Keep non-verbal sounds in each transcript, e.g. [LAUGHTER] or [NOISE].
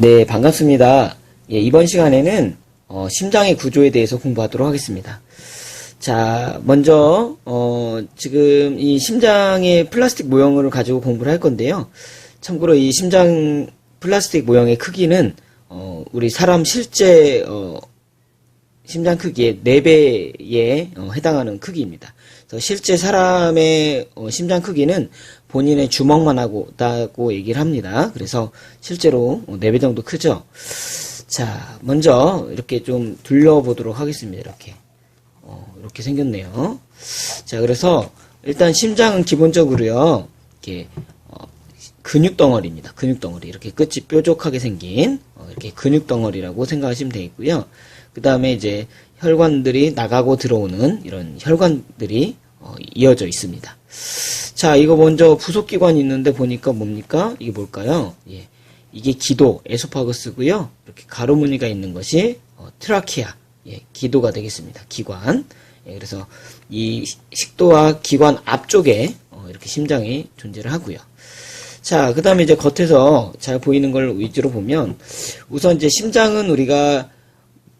네, 반갑습니다. 예, 이번 시간에는 어, 심장의 구조에 대해서 공부하도록 하겠습니다. 자, 먼저 어, 지금 이 심장의 플라스틱 모형을 가지고 공부를 할 건데요. 참고로 이 심장 플라스틱 모형의 크기는 어, 우리 사람 실제 어, 심장 크기의 4배에 어, 해당하는 크기입니다. 그래서 실제 사람의 어, 심장 크기는 본인의 주먹만 하고 다고 얘기를 합니다. 그래서 실제로 어, 4배 정도 크죠. 자, 먼저 이렇게 좀 둘러보도록 하겠습니다. 이렇게. 어, 이렇게 생겼네요. 자, 그래서 일단 심장은 기본적으로요. 이렇게 어, 근육 덩어리입니다. 근육 덩어리. 이렇게 끝이 뾰족하게 생긴 어, 이렇게 근육 덩어리라고 생각하시면 되겠고요. 그 다음에 이제 혈관들이 나가고 들어오는 이런 혈관들이 어, 이어져 있습니다. 자, 이거 먼저 부속기관이 있는데 보니까 뭡니까? 이게 뭘까요? 예. 이게 기도, 에소파거스고요. 이렇게 가로무늬가 있는 것이 어, 트라키아, 예, 기도가 되겠습니다. 기관. 예, 그래서 이 식도와 기관 앞쪽에 어, 이렇게 심장이 존재를 하고요. 자, 그 다음에 이제 겉에서 잘 보이는 걸 위주로 보면 우선 이제 심장은 우리가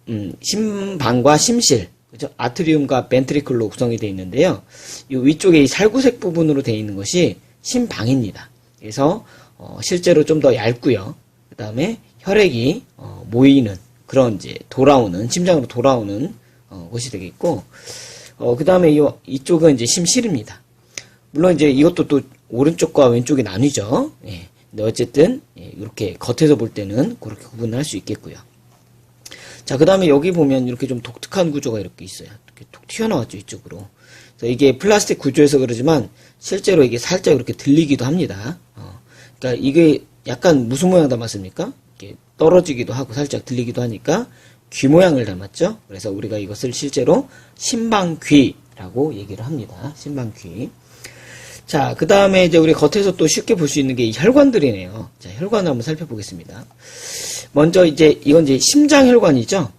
음, 심방과 심실, 그죠? 아트리움과 벤트리클로 구성이 되어 있는데요. 이 위쪽에 이 살구색 부분으로 되어 있는 것이 심방입니다. 그래서 어, 실제로 좀 더 얇고요. 그 다음에 혈액이 어, 모이는 그런 이제 돌아오는 심장으로 돌아오는 어, 곳이 되겠고, 어, 그 다음에 이, 이쪽은 이제 심실입니다. 물론 이제 이것도 또 오른쪽과 왼쪽이 나뉘죠. 예. 근데 어쨌든 예, 이렇게 겉에서 볼 때는 그렇게 구분을 할수 있겠고요. 자, 그 다음에 여기 보면 이렇게 좀 독특한 구조가 이렇게 있어요. 이렇게 톡 튀어나왔죠, 이쪽으로. 그래서 이게 플라스틱 구조여서 그러지만 실제로 이게 살짝 이렇게 들리기도 합니다. 어, 그러니까 이게 약간 무슨 모양 닮았습니까? 이렇게 떨어지기도 하고 살짝 들리기도 하니까 귀 모양을 닮았죠. 그래서 우리가 이것을 실제로 신방귀라고 얘기를 합니다. 신방귀. 자, 그 다음에 이제 우리 겉에서 또 쉽게 볼 수 있는 게 이 혈관들이네요. 자, 혈관을 한번 살펴보겠습니다. 먼저 이제 이건 이제 심장 혈관이죠.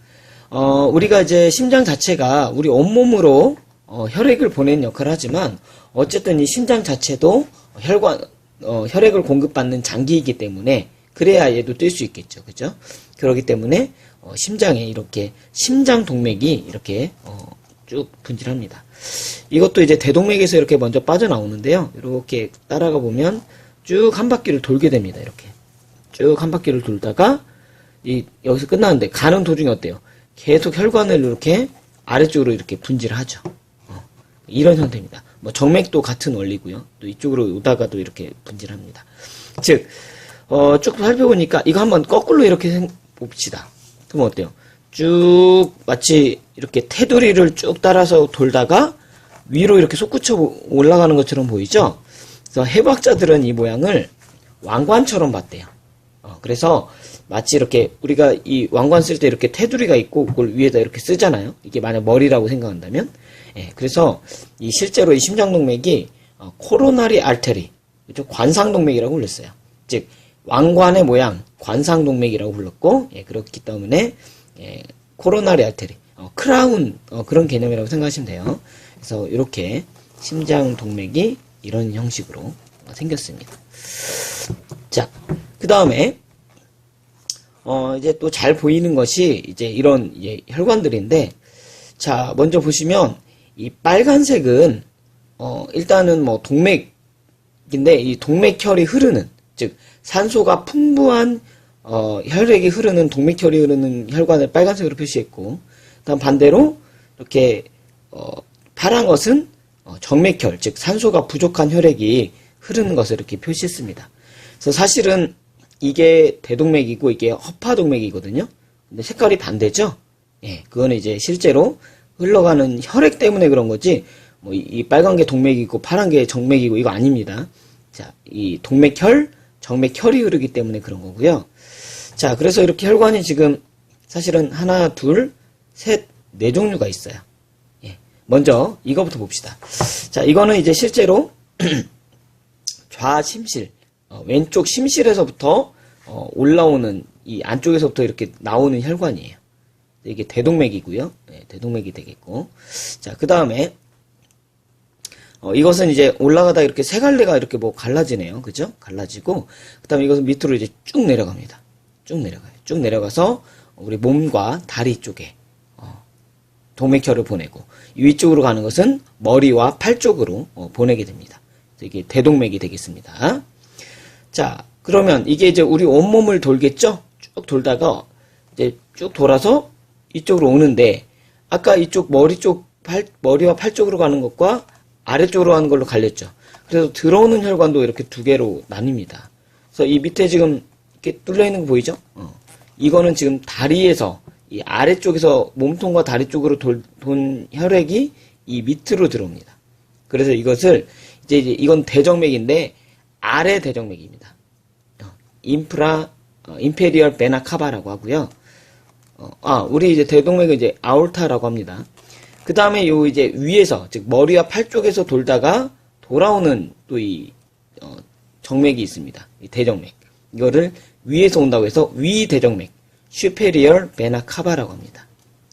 어, 우리가 이제 심장 자체가 우리 온몸으로 어, 혈액을 보내는 역할을 하지만 어쨌든 이 심장 자체도 혈관 어, 혈액을 공급받는 장기이기 때문에 그래야 얘도 뛸 수 있겠죠. 그죠? 그렇기 때문에 어, 심장에 이렇게 심장 동맥이 이렇게 어, 쭉 분질합니다. 이것도 이제 대동맥에서 이렇게 먼저 빠져나오는데요. 이렇게 따라가 보면 쭉 한 바퀴를 돌게 됩니다. 이렇게 쭉 한 바퀴를 돌다가 이 여기서 끝나는데 가는 도중에 어때요? 계속 혈관을 이렇게 아래쪽으로 이렇게 분질하죠. 어, 이런 형태입니다. 뭐 정맥도 같은 원리고요. 또 이쪽으로 오다가도 이렇게 분질합니다. 즉, 어, 쭉 살펴보니까 이거 한번 거꾸로 이렇게 생- 봅시다. 그럼 어때요? 쭉 마치 이렇게 테두리를 쭉 따라서 돌다가 위로 이렇게 솟구쳐 올라가는 것처럼 보이죠? 그래서 해부학자들은 이 모양을 왕관처럼 봤대요. 어, 그래서 마치 이렇게 우리가 이 왕관 쓸 때 이렇게 테두리가 있고 그걸 위에다 이렇게 쓰잖아요. 이게 만약 머리라고 생각한다면, 예, 그래서 이 실제로 이 심장동맥이 어, 코로나리 알테리, 그죠? 관상동맥이라고 불렸어요. 즉 왕관의 모양 관상동맥이라고 불렀고, 예, 그렇기 때문에 예, 코로나리 알테리, 어, 크라운 어, 그런 개념이라고 생각하시면 돼요. 그래서 이렇게 심장동맥이 이런 형식으로 어, 생겼습니다. 자, 그 다음에 어, 이제 또 잘 보이는 것이 이제 이런 이제 혈관들인데, 자, 먼저 보시면 이 빨간색은 어, 일단은 뭐 동맥인데 이 동맥혈이 흐르는 즉 산소가 풍부한 어, 혈액이 흐르는 동맥혈이 흐르는 혈관을 빨간색으로 표시했고, 다음 반대로 이렇게 어, 파란 것은 어, 정맥혈 즉 산소가 부족한 혈액이 흐르는 것을 이렇게 표시했습니다. 그래서 사실은 이게 대동맥이고 이게 허파동맥이거든요. 근데 색깔이 반대죠? 예, 그거는 이제 실제로 흘러가는 혈액 때문에 그런 거지, 뭐, 이, 이 빨간 게 동맥이고 파란 게 정맥이고 이거 아닙니다. 자, 이 동맥혈, 정맥혈이 흐르기 때문에 그런 거고요. 자, 그래서 이렇게 혈관이 지금 사실은 하나, 둘, 셋, 네 종류가 있어요. 예. 먼저 이거부터 봅시다. 자, 이거는 이제 실제로 [CLEARS THROAT] 좌심실, 어, 왼쪽 심실에서부터 어, 올라오는 이 안쪽에서부터 이렇게 나오는 혈관이에요. 이게 대동맥이고요. 네, 대동맥이 되겠고. 자, 그 다음에 어, 이것은 이제 올라가다 이렇게 세 갈래가 이렇게 뭐 갈라지네요. 그죠? 갈라지고, 그 다음에 이것은 밑으로 이제 쭉 내려갑니다. 쭉 내려가요. 쭉 내려가서 우리 몸과 다리 쪽에 어, 동맥혈을 보내고 위쪽으로 가는 것은 머리와 팔 쪽으로 어, 보내게 됩니다. 이게 대동맥이 되겠습니다. 자, 그러면 이게 이제 우리 온몸을 돌겠죠? 쭉 돌다가 이제 쭉 돌아서 이쪽으로 오는데 아까 이쪽 머리 쪽 팔, 머리와 팔 쪽으로 가는 것과 아래쪽으로 가는 걸로 갈렸죠. 그래서 들어오는 혈관도 이렇게 두 개로 나뉩니다. 그래서 이 밑에 지금 이렇게 뚫려 있는 거 보이죠? 어. 이거는 지금 다리에서 이 아래쪽에서 몸통과 다리 쪽으로 돌, 돈 혈액이 이 밑으로 들어옵니다. 그래서 이것을 이제, 이건 대정맥인데 아래 대정맥입니다. 어, 인프라 어, 임페리얼 베나 카바라고 하고요. 어, 아, 우리 이제 대동맥은 이제 아올타라고 합니다. 그 다음에 요 이제 위에서, 즉, 머리와 팔 쪽에서 돌다가 돌아오는 또 이, 어, 정맥이 있습니다. 이 대정맥. 이거를 위에서 온다고 해서 위 대정맥, 슈페리얼 베나 카바라고 합니다.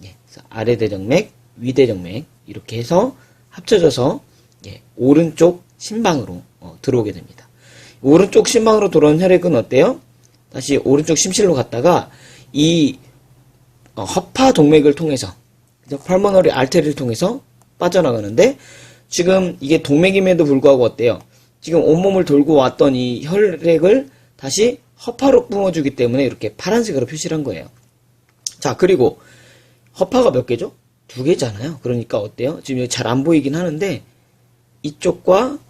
예, 아래 대정맥, 위 대정맥, 이렇게 해서 합쳐져서, 예, 오른쪽 심방으로 어, 들어오게 됩니다. 오른쪽 심방으로 들어온 혈액은 어때요? 다시 오른쪽 심실로 갔다가 이 어, 허파 동맥을 통해서 펄머너리 알테리를 통해서 빠져나가는데 지금 이게 동맥임에도 불구하고 어때요? 지금 온몸을 돌고 왔던 이 혈액을 다시 허파로 뿜어주기 때문에 이렇게 파란색으로 표시를 한 거예요. 자 그리고 허파가 몇 개죠? 두 개잖아요. 그러니까 어때요? 지금 잘안 보이긴 하는데 이쪽과 그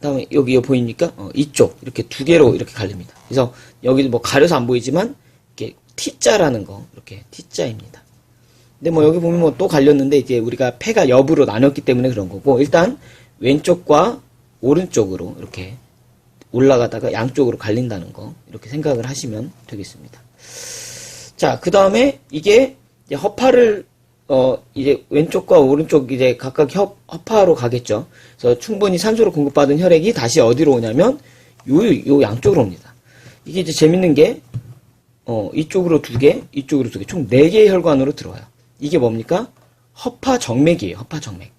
다음에 여기 보입니까? 어, 이쪽 이렇게 두 개로 이렇게 갈립니다. 그래서 여기 뭐 가려서 안 보이지만 이렇게 T자라는 거 이렇게 T자입니다. 근데 뭐 여기 보면 뭐 또 갈렸는데 이제 우리가 폐가 옆으로 나눴기 때문에 그런 거고 일단 왼쪽과 오른쪽으로 이렇게 올라가다가 양쪽으로 갈린다는 거 이렇게 생각을 하시면 되겠습니다. 자, 그 다음에 이게 허파를 어 이제 왼쪽과 오른쪽 이제 각각 협, 허파로 가겠죠. 그래서 충분히 산소를 공급받은 혈액이 다시 어디로 오냐면 요, 요 양쪽으로 옵니다. 이게 이제 재밌는 게 어, 이쪽으로 두 개, 이쪽으로 두 개, 총 네 개의 혈관으로 들어와요. 이게 뭡니까? 허파 정맥이에요. 허파 정맥.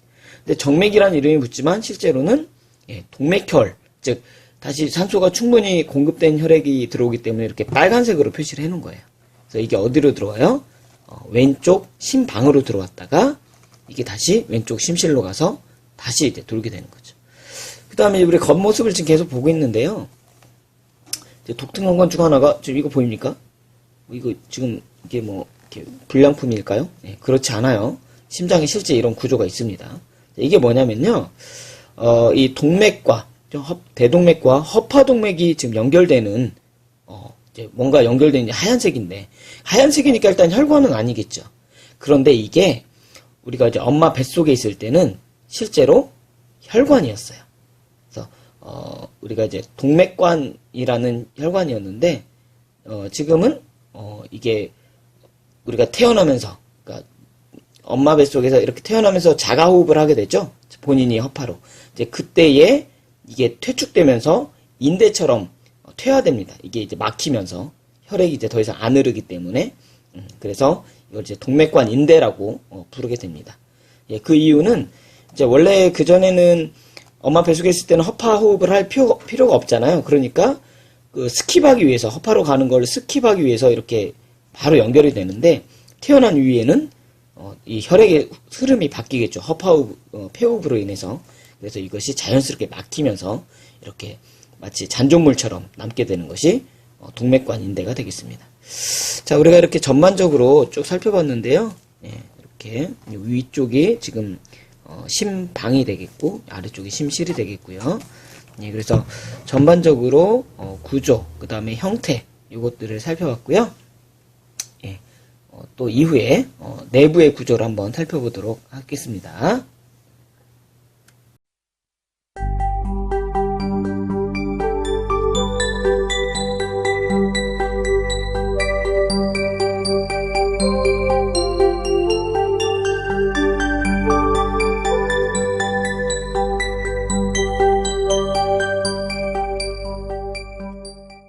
근데 정맥이라는 이름이 붙지만 실제로는 예, 동맥혈, 즉 다시 산소가 충분히 공급된 혈액이 들어오기 때문에 이렇게 빨간색으로 표시를 해놓은 거예요. 그래서 이게 어디로 들어와요? 어, 왼쪽 심방으로 들어왔다가 이게 다시 왼쪽 심실로 가서 다시 이제 돌게 되는 거죠. 그 다음에 우리 겉모습을 지금 계속 보고 있는데요. 독특한 건중 하나가 지금 이거 보입니까? 이거 지금 이게 뭐 이렇게 불량품일까요? 네, 그렇지 않아요. 심장에 실제 이런 구조가 있습니다. 이게 뭐냐면요. 어, 이 동맥과 허- 대동맥과 허파동맥이 지금 연결되는 어, 이제 뭔가 연결된 하얀색인데 하얀색이니까 일단 혈관은 아니겠죠. 그런데 이게 우리가 이제 엄마 뱃속에 있을 때는 실제로 혈관이었어요. 그래서 어, 우리가 이제 동맥관이라는 혈관이었는데 어, 지금은 어, 이게 우리가 태어나면서 그러니까 엄마 뱃속에서 이렇게 태어나면서 자가 호흡을 하게 되죠. 본인이 허파로. 이제 그때에 이게 퇴축되면서 인대처럼 퇴화됩니다. 이게 이제 막히면서 혈액이 이제 더 이상 안 흐르기 때문에 음, 그래서 이걸 이제 동맥관 인대라고 어, 부르게 됩니다. 예, 그 이유는 이제 원래 그 전에는 엄마 뱃속에 있을 때는 허파 호흡을 할 필요, 필요가 없잖아요. 그러니까 그 스킵하기 위해서 허파로 가는 걸 스킵하기 위해서 이렇게 바로 연결이 되는데 태어난 이후에는 어, 이 혈액의 흐름이 바뀌겠죠. 허파호흡, 어, 폐호흡으로 인해서. 그래서 이것이 자연스럽게 막히면서 이렇게 마치 잔존물처럼 남게 되는 것이 어, 동맥관 인대가 되겠습니다. 자, 우리가 이렇게 전반적으로 쭉 살펴봤는데요. 예, 이렇게 위쪽이 지금 어, 심방이 되겠고 아래쪽이 심실이 되겠고요. 예, 그래서 전반적으로 어, 구조, 그 다음에 형태 이것들을 살펴봤고요. 예, 어, 또 이후에 어, 내부의 구조를 한번 살펴보도록 하겠습니다.